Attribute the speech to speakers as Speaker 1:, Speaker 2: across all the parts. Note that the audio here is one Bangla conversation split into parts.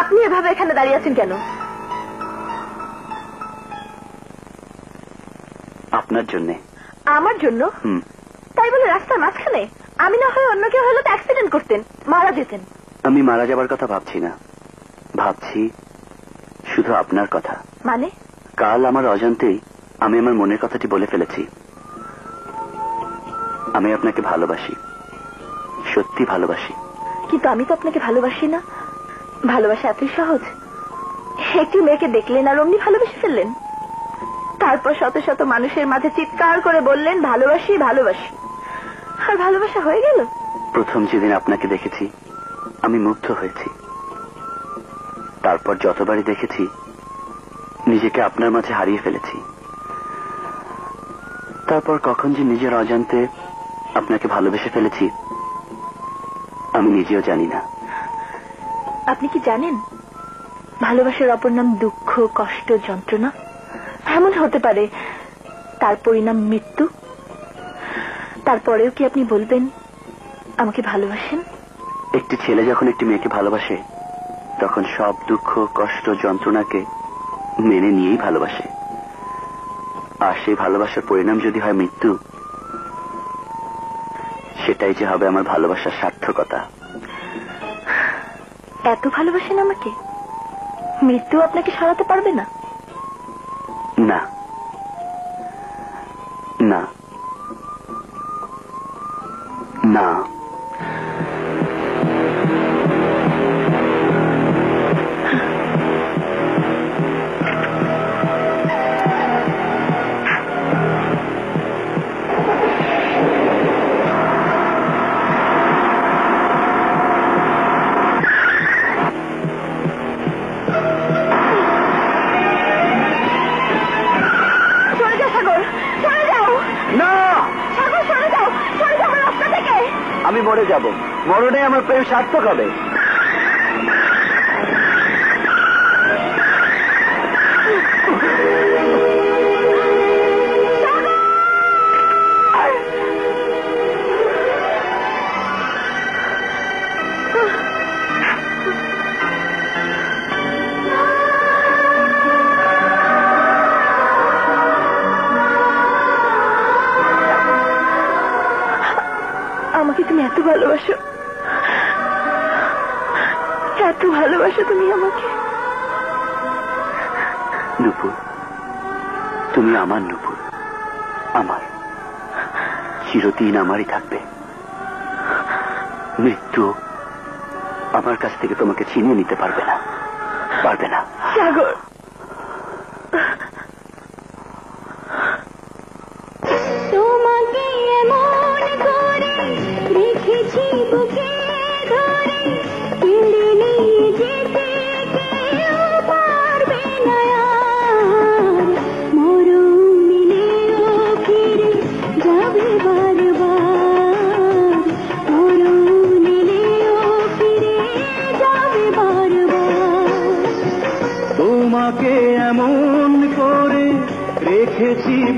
Speaker 1: আপনি এভাবে এখানে দাঁড়িয়ে আছেন কেন?
Speaker 2: আপনার জন্যে।
Speaker 1: আমার জন্য? তাই বলে রাস্তার মাঝখানে? আমি না হয় অন্য কেউ হলে তো অ্যাক্সিডেন্ট করতেন মারা যেতেন।
Speaker 2: আমি মারা যাবার কথা ভাবছি না। ভাবছি শুধু আপনার কথা।
Speaker 1: মানে?
Speaker 2: কাল আমার অজান্তেই আমি আমার মনের কথাটি বলে ফেলেছি। আমি আপনাকে ভালোবাসি। সত্যি ভালোবাসি।
Speaker 1: কিন্তু আমি তো আপনাকে ভালোবাসি না। ভালোবাসা এতই সহজ। একটি মেয়েকে দেখলেন আর অমনি ভালোবেসে ফেললেন। তারপর শত শত মানুষের মাঝে চিৎকার করে বললেন, ভালোবাসি ভালোবাসি। আর ভালোবাসা হয়ে গেল।
Speaker 2: প্রথম যেদিন আপনাকে দেখেছি, আমি মুগ্ধ হয়েছি। তারপর যতবারই দেখেছি, নিজেকে আপনার মাঝে হারিয়ে ফেলেছি। তারপর কখন যে নিজের অজান্তে আপনাকে ভালোবেসে ফেলেছি, আমি নিজেও জানি না।
Speaker 1: আপনি কি জানেন? ভালোবাসার অপর নাম দুঃখ, কষ্ট, যন্ত্রণা। এমন হতে পারে তার পরিণাম মৃত্যু। তারপরেও কি আপনি বলবেন, আমাকে ভালোবাসেন?
Speaker 2: একটি ছেলে যখন একটি মেয়েকে ভালোবাসে, তখন সব দুঃখ, কষ্ট, যন্ত্রণাকে মেনে নিয়েই ভালোবাসে। আর সেই ভালোবাসার পরিণাম যদি হয় মৃত্যু, সেটাই যে হবে আমার ভালোবাসার সার্থকতা।
Speaker 1: এত ভালোবাসেন আমাকে? মৃত্যু আপনাকে সরাতে পারবে না?
Speaker 2: না। না। না। মরে যাব। মরণে আমার প্রেম সার্থক হবে।
Speaker 1: এত ভালোবাসো তুমি আমাকে।
Speaker 2: নুপুর তুমি আমার নুপুর আমার। চিরদিন আমারই থাকবে। মৃত্যু আমার কাছ থেকে তোমাকে চিনিয়ে নিতে পারবে না পারবে না।
Speaker 1: সাগর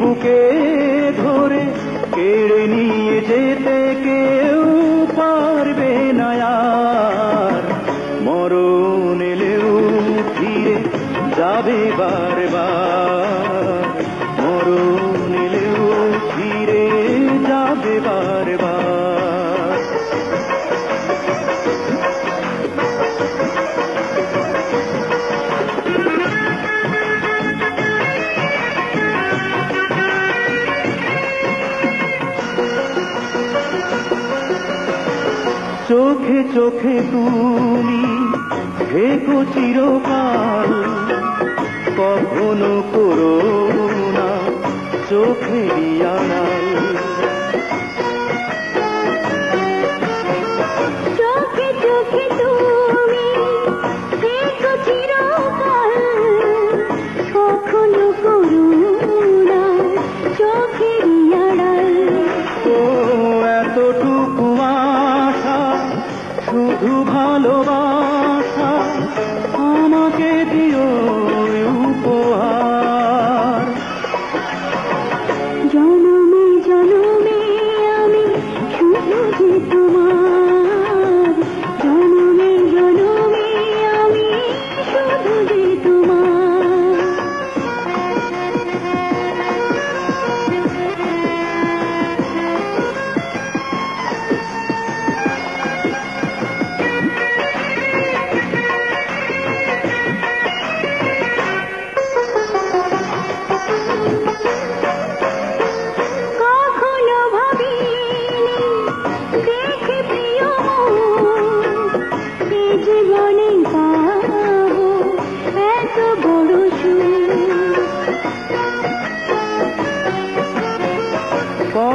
Speaker 3: বুকে ধরে কেড়ে নিয়ে যেতে কেউ পারবে না মরণ এলেও ফিরে যাবে বারবার
Speaker 4: চোখে তুমি ঢেকো চিরকাল। কখনো করো না
Speaker 3: চোখে আড়াল
Speaker 4: ভালোবাসা।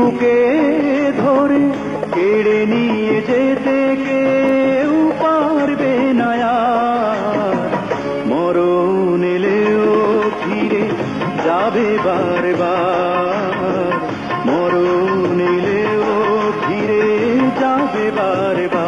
Speaker 4: বুকে ধরে কেড়ে নিয়ে যেতে কেউ পারবে না আর। মরণ এলেও ফিরে যাবে বারবার মরণ এলেও ফিরে যাবে বারবার